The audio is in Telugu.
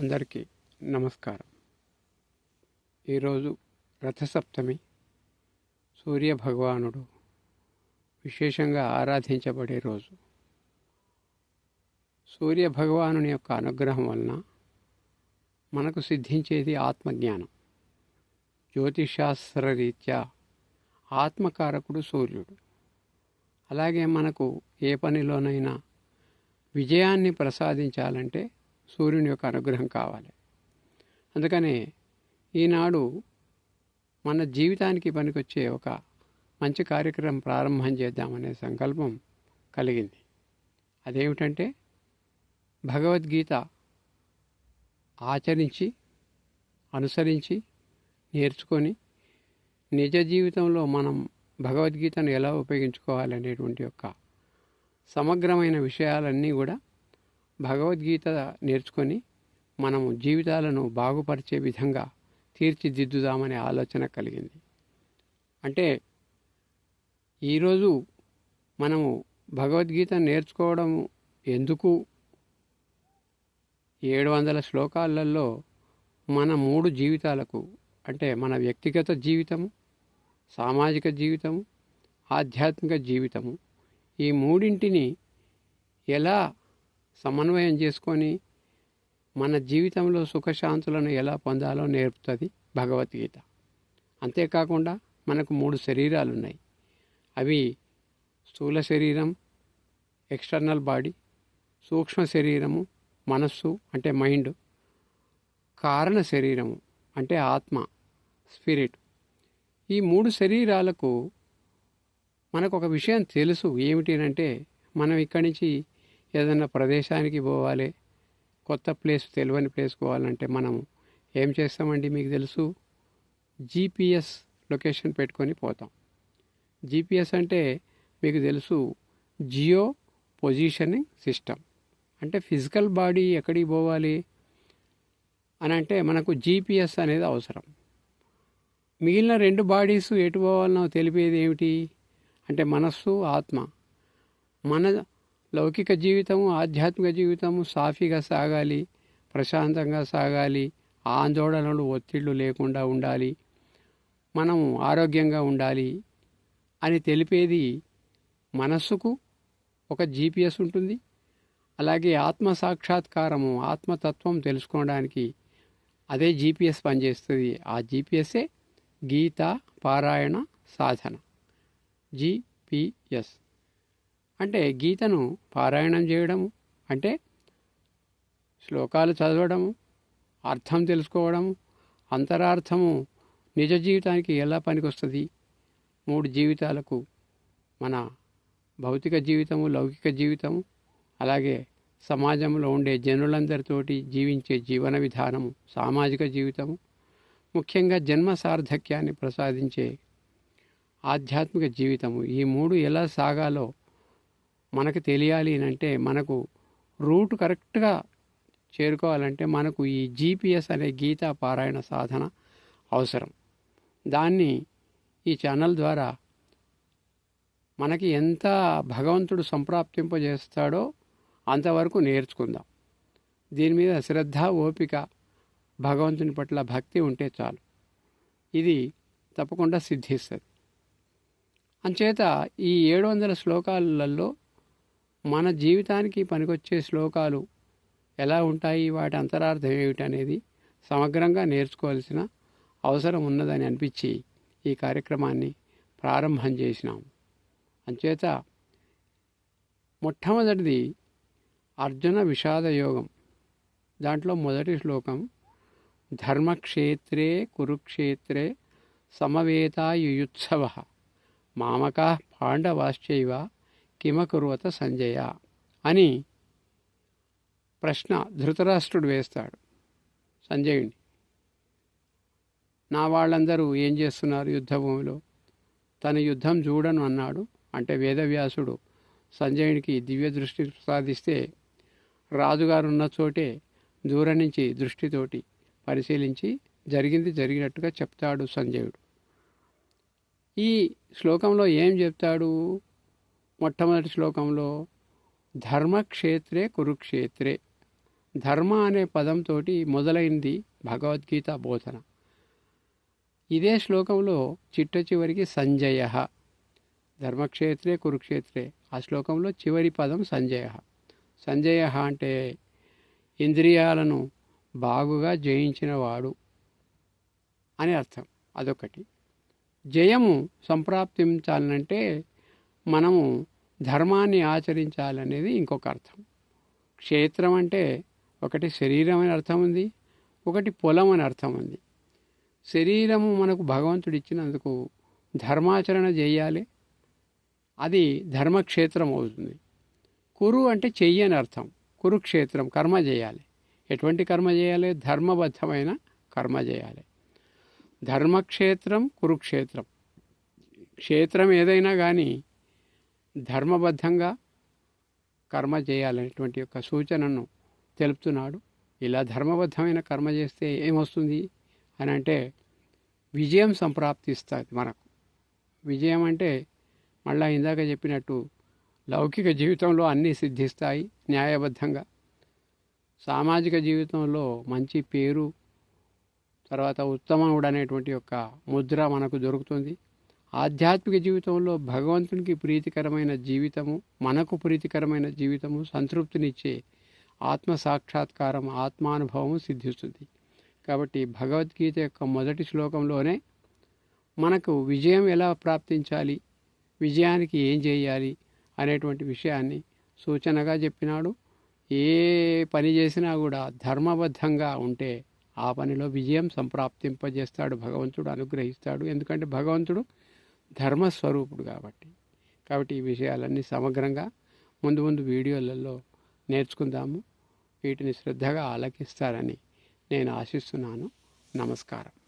అందరికీ నమస్కారం. ఈరోజు రథసప్తమి. సూర్య భగవానుడు విశేషంగా ఆరాధించబడే రోజు. సూర్య భగవానుని యొక్క అనుగ్రహం వలన మనకు సిద్ధించేది ఆత్మజ్ఞానం. జ్యోతిశాస్త్ర రీత్యా ఆత్మకారకుడు సూర్యుడు. అలాగే మనకు ఏ పనిలోనైనా విజయాన్ని ప్రసాదించాలంటే సూర్యుని యొక్క అనుగ్రహం కావాలి. అందుకనే ఈనాడు మన జీవితానికి పనికొచ్చే ఒక మంచి కార్యక్రమం ప్రారంభం చేద్దామనే సంకల్పం కలిగింది. అదేమిటంటే భగవద్గీత ఆచరించి అనుసరించి నేర్చుకొని నిజ జీవితంలో మనం భగవద్గీతను ఎలా ఉపయోగించుకోవాలనేటువంటి యొక్క సమగ్రమైన విషయాలన్నీ కూడా భగవద్గీత నేర్చుకొని మనము జీవితాలను బాగుపరిచే విధంగా తీర్చిదిద్దుదామనే ఆలోచన కలిగింది. అంటే ఈరోజు మనము భగవద్గీత నేర్చుకోవడం ఎందుకు? ఏడు వందల శ్లోకాలలో మన మూడు జీవితాలకు అంటే మన వ్యక్తిగత జీవితము సామాజిక జీవితము ఆధ్యాత్మిక జీవితము ఈ మూడింటిని ఎలా సమన్వయం చేసుకొని మన జీవితంలో సుఖశాంతులను ఎలా పొందాలో నేర్పుతుంది భగవద్గీత. అంతేకాకుండా మనకు మూడు శరీరాలు ఉన్నాయి అవి స్థూల శరీరం ఎక్స్టర్నల్ బాడీ సూక్ష్మ శరీరము మనస్సు అంటే మైండ్ కారణ శరీరము అంటే ఆత్మ స్పిరిట్. ఈ మూడు శరీరాలకు మనకు ఒక విషయం తెలుసు ఏమిటి అంటే మనం ఇక్కడి నుంచి ఏదైనా ప్రదేశానికి పోవాలి కొత్త ప్లేస్ తెలియని ప్లేస్ పోవాలంటే మనం ఏం చేస్తామండి మీకు తెలుసు? జీపీఎస్ లొకేషన్ పెట్టుకొని పోతాం. జీపీఎస్ అంటే మీకు తెలుసు జియో పొజిషనింగ్ సిస్టమ్ అంటే ఫిజికల్ బాడీ ఎక్కడికి పోవాలి అని అంటే మనకు జీపీఎస్ అనేది అవసరం. మిగిలిన రెండు బాడీస్ ఎటు పోవాలనో తెలిపేది ఏమిటి? అంటే మనస్సు ఆత్మ. మన లౌకిక జీవితము ఆధ్యాత్మిక జీవితము సాఫీగా సాగాలి ప్రశాంతంగా సాగాలి ఆందోళనలు ఒత్తిళ్ళు లేకుండా ఉండాలి మనము ఆరోగ్యంగా ఉండాలి అని తెలిపేది మనస్సుకు ఒక జీపీఎస్ ఉంటుంది. అలాగే ఆత్మ సాక్షాత్కారము ఆత్మతత్వం తెలుసుకోవడానికి అదే జీపీఎస్ పనిచేస్తుంది. ఆ జీపీఎస్ఏ గీత పారాయణ సాధన. జీపీఎస్. అంటే గీతను పారాయణం చేయడము అంటే శ్లోకాలు చదవడము అర్థం తెలుసుకోవడము అంతరార్థము నిజ జీవితానికి ఎలా పనికొస్తుంది? మూడు జీవితాలకు మన భౌతిక జీవితము లౌకిక జీవితము అలాగే సమాజంలో ఉండే జనులందరితోటి జీవించే జీవన విధానము సామాజిక జీవితము ముఖ్యంగా జన్మ సార్థక్యాన్ని ప్రసాదించే ఆధ్యాత్మిక జీవితము. ఈ మూడు ఎలా సాగాలో మనకు తెలియాలి అంటే మనకు రూట్ కరెక్ట్గా చేరుకోవాలంటే మనకు ఈ జీపీఎస్ అనే గీతా పారాయణ సాధన అవసరం. దాన్ని ఈ ఛానల్ ద్వారా మనకి ఎంత భగవంతుడు సంప్రాప్తింపజేస్తాడో అంతవరకు నేర్చుకుందాం. దీని మీద శ్రద్ధ ఓపిక భగవంతుని పట్ల భక్తి ఉంటే చాలు. ఇది తప్పకుండా సిద్ధిస్తుంది. అంచేత ఈ ఏడు వందల శ్లోకాలలో మన జీవితానికి పనికొచ్చే శ్లోకాలు ఎలా ఉంటాయి? వాటి అంతరార్థం ఏమిటి అనేది సమగ్రంగా నేర్చుకోవాల్సిన అవసరం ఉన్నదని అనిపించి ఈ కార్యక్రమాన్ని ప్రారంభం చేసినాం. అంచేత మొట్టమొదటిది అర్జున విషాద యోగం. దాంట్లో మొదటి శ్లోకం ధర్మక్షేత్రే కురుక్షేత్రే సమవేతాయుయుత్సవ. మామకా పాండవాశ్చైవ కిమకురువత సంజయ అని ప్రశ్న ధృతరాష్ట్రుడు వేస్తాడు సంజయుని నా వాళ్ళందరూ ఏం చేస్తున్నారు యుద్ధభూమిలో? తన యుద్ధం చూడను అన్నాడు. అంటే వేదవ్యాసుడు సంజయునికి దివ్య దృష్టి ప్రసాదిస్తే రాజుగారు ఉన్న చోటే దూరం నుంచి దృష్టితోటి పరిశీలించి జరిగింది జరిగినట్టుగా చెప్తాడు సంజయుడు. ఈ శ్లోకంలో ఏం చెప్తాడు? మొట్టమొదటి శ్లోకంలో ధర్మక్షేత్రే కురుక్షేత్రే. ధర్మ అనే పదంతో మొదలైంది భగవద్గీత బోధన. ఇదే శ్లోకంలో చిట్ట చివరికి సంజయ. ధర్మక్షేత్రే కురుక్షేత్రే. ఆ శ్లోకంలో చివరి పదం సంజయ. సంజయ అంటే ఇంద్రియాలను బాగుగా జయించినవాడు అని అర్థం. అదొకటి. జయము సంప్రాప్తించాలంటే మనము ధర్మాన్ని ఆచరించాలనేది ఇంకొక అర్థం. క్షేత్రం అంటే ఒకటి శరీరం అని అర్థం ఉంది ఒకటి పొలం అని అర్థం ఉంది. శరీరము మనకు భగవంతుడు ఇచ్చినందుకు ధర్మాచరణ చేయాలి. అది ధర్మక్షేత్రం అవుతుంది. కురు అంటే చెయ్యి అని అర్థం. కురుక్షేత్రం కర్మ చేయాలి. ఎటువంటి కర్మ చేయాలి? ధర్మబద్ధమైన కర్మ చేయాలి. ధర్మక్షేత్రం కురుక్షేత్రం. క్షేత్రం ఏదైనా కానీ ధర్మబద్ధంగా కర్మ చేయాలనేటువంటి యొక్క సూచనను తెలుపుతున్నాడు. ఇలా ధర్మబద్ధమైన కర్మ చేస్తే ఏమొస్తుంది అని అంటే విజయం సంప్రాప్తిస్తుంది మనకు. విజయం అంటే మళ్ళా ఇందాక చెప్పినట్టు లౌకిక జీవితంలో అన్నీ సిద్ధిస్తాయి న్యాయబద్ధంగా. సామాజిక జీవితంలో మంచి పేరు తర్వాత ఉత్తమముడు అనేటువంటి యొక్క ముద్ర మనకు దొరుకుతుంది. ఆధ్యాత్మిక జీవితంలో భగవంతునికి ప్రీతికరమైన జీవితము మనకు ప్రీతికరమైన జీవితము సంతృప్తినిచ్చే ఆత్మ సాక్షాత్కారం ఆత్మానుభవము సిద్ధిస్తుంది. కాబట్టి భగవద్గీత యొక్క మొదటి శ్లోకంలోనే మనకు విజయం ఎలా ప్రాప్తించాలి విజయానికి ఏం చేయాలి అనేటువంటి విషయాన్ని సూచనగా చెప్పినాడు. ఏ పని చేసినా కూడా ధర్మబద్ధంగా ఉంటే ఆ పనిలో విజయం సంప్రాప్తింపజేస్తాడు భగవంతుడు అనుగ్రహిస్తాడు. ఎందుకంటే భగవంతుడు ధర్మస్వరూపుడు కాబట్టి. కాబట్టి ఈ విషయాలన్నీ సమగ్రంగా ముందు ముందు వీడియోలలో నేర్చుకుందాము. వీటిని శ్రద్ధగా ఆలకిస్తారని నేను ఆశిస్తున్నాను. నమస్కారం.